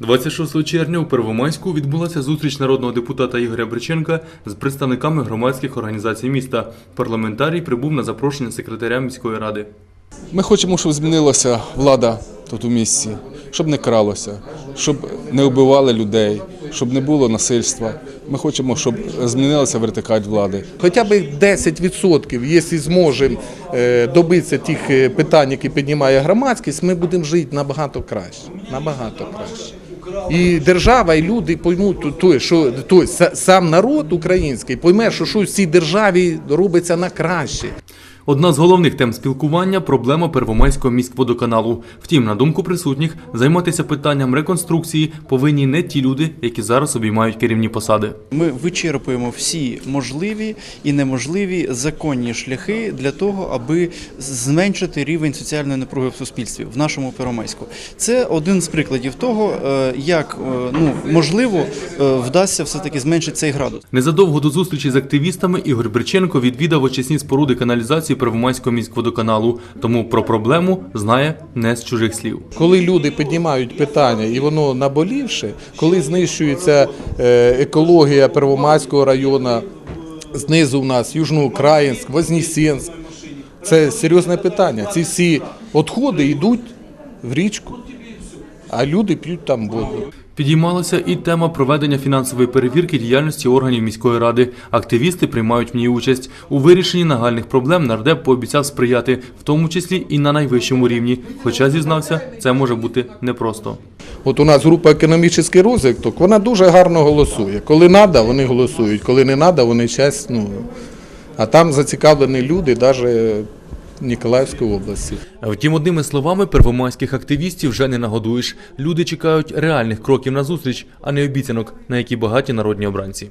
26 червня у Первомайську відбулася зустріч народного депутата Ігоря Бриченка з представниками громадських організацій міста. Парламентарій прибув на запрошення секретаря міської ради. Ми хочемо, щоб змінилася влада тут у місті, щоб не кралося, щоб не вбивали людей, щоб не було насильства. Ми хочемо, щоб змінилася вертикаль влади. Хоча б 10%, якщо зможемо е, добитися тих е, питань, які піднімає громадськість, ми будемо жити набагато краще. Набагато краще. І держава, і люди поймуть, то- то, що той сам народ український пойме, що щось в цій державі робиться на краще. Одна з головних тем спілкування проблема Первомайського міськводоканалу. Втім, на думку присутніх, займатися питанням реконструкції повинні не ті люди, які зараз обіймають керівні посади. Ми вичерпуємо всі можливі і неможливі законні шляхи для того, аби зменшити рівень соціальної напруги в суспільстві в нашому Первомайську. Це один з прикладів того, е, як е, ну можливо е, вдасться все таки зменшити цей градус. Незадовго до зустрічі з активістами Ігор Бриченко відвідав очисні споруди каналізації Первомайського міськводоканалу, тому про проблему знає не з чужих слів. Коли люди піднімають питання і воно наболівше, коли знищується е, екологія Первомайського району, знизу в нас Южноукраїнськ, Вознесенськ, це серйозне питання. Ці всі відходи йдуть в річку, а люди п'ють там воду. Підіймалася і тема проведення фінансової перевірки діяльності органів міської ради. Активісти приймають в ній участь. У вирішенні нагальних проблем нардеп пообіцяв сприяти, в тому числі і на найвищому рівні. Хоча зізнався, це може бути непросто. От у нас група економічний розвиток, вона дуже гарно голосує. Коли треба, вони голосують, коли не треба, вони честь, ну, а там зацікавлені люди, навіть Ніколаївської області. Втім, одними словами, первомайських активістів вже не нагодуєш. Люди чекають реальних кроків на зустріч, а не обіцянок, на які багаті народні обранці.